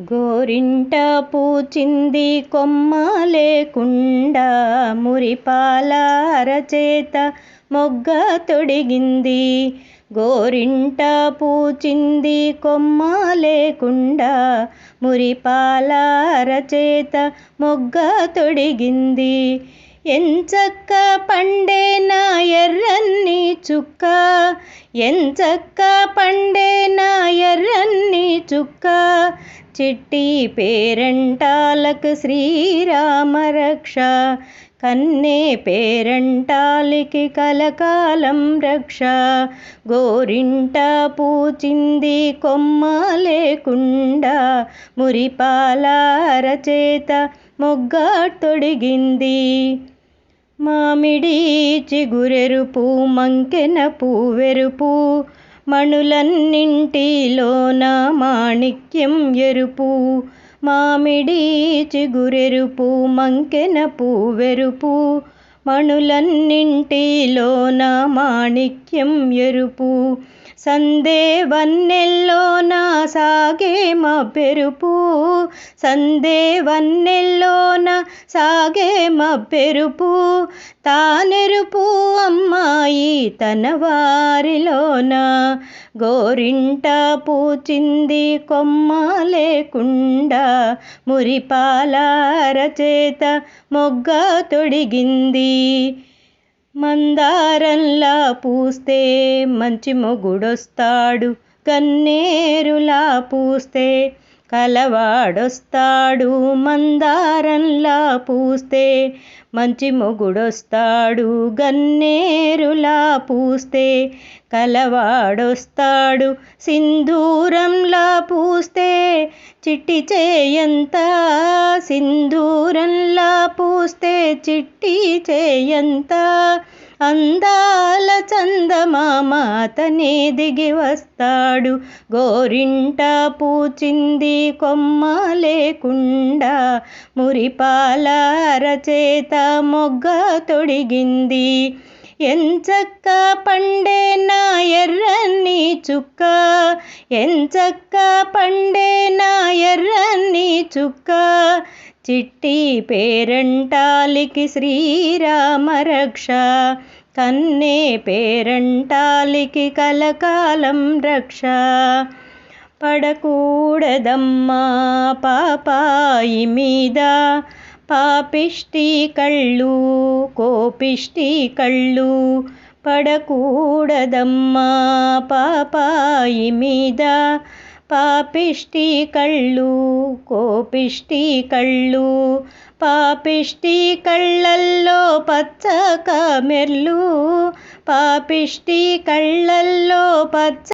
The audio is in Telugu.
గోరింట పూచింది కొమ్మ లేకుండా మురిపాల అరచేత మొగ్గ తొడిగింది. గోరింట పూచింది కొమ్మ లేకుండా మురిపాల అరచేత మొగ్గ తొడిగింది. ఎంచక్క పండేనా ఎర్రన్ని చుక్క. ఎంచక్క పండేనా ఎర్రన్ని చుక్క. చిట్టి పేరంటాలకు శ్రీరామ రక్ష. కన్నే పేరంటాలికి కలకాలం రక్ష. గోరింట పూచింది కొమ్మ లేకుండా మురిపాల అరచేత మొగ్గ తొడిగింది. మామిడి చిగురెరుపు మంకెన పువ్వెరుపు మణులన్నింటిలోన మాణిక్యం ఎరుపు. మామిడి చిగురెరుపు మంకెన పువ్వెరుపు మణులన్నింటిలోన మాణిక్యం ఎరుపు. సందేవన్నెల్లోన సాగే మా పెరుపు. సందే వన్నెల్లోన సాగే మా పెరుపు. తానెరుపు అమ్మాయి తన వారిలోన. గోరింట పూచింది కొమ్మ లేకుండా. మురిపాల చేత మొగ్గ తొడిగింది మందారంలా పూస్తే మంచి మొగుడొస్తాడు గన్నేరులా పూస్తే కలవాడొస్తాడు మందారంలా పూస్తే మంచి మొగుడొస్తాడు గన్నేరులా పూస్తే కలవాడొస్తాడు సింధూరంలా పూస్తే చిట్టి చేయంత సింధూరంలా పూస్తే చిట్టి చేయంత. అందాల చందమామ అతనే దిగి వస్తాడు. గోరింట పూచింది కొమ్మ లేకుండా. మురిపాల అరచేత మొగ్గ తొడిగింది. ఎంచక్క పండేనా ఎర్రని చుక్క. ఎంచక్క పండేనా నా చుక్క చిట్టి పేరంటాలికి శ్రీరామ రక్ష. కన్నే పేరంటాలికి కలకాలం రక్ష. పడకూడదమ్మా పాపాయి మీద. పాపిష్టి కళ్ళు కోపిష్టి కళ్ళు. పడకూడదమ్మా పాపాయి మీద. పాపిష్టి కళ్ళు కోపిష్టి కళ్ళు. పాపిష్టి కళ్ళల్లో పచ్చ కామెర్లు పాపిష్టి కళ్ళల్లో పచ్చ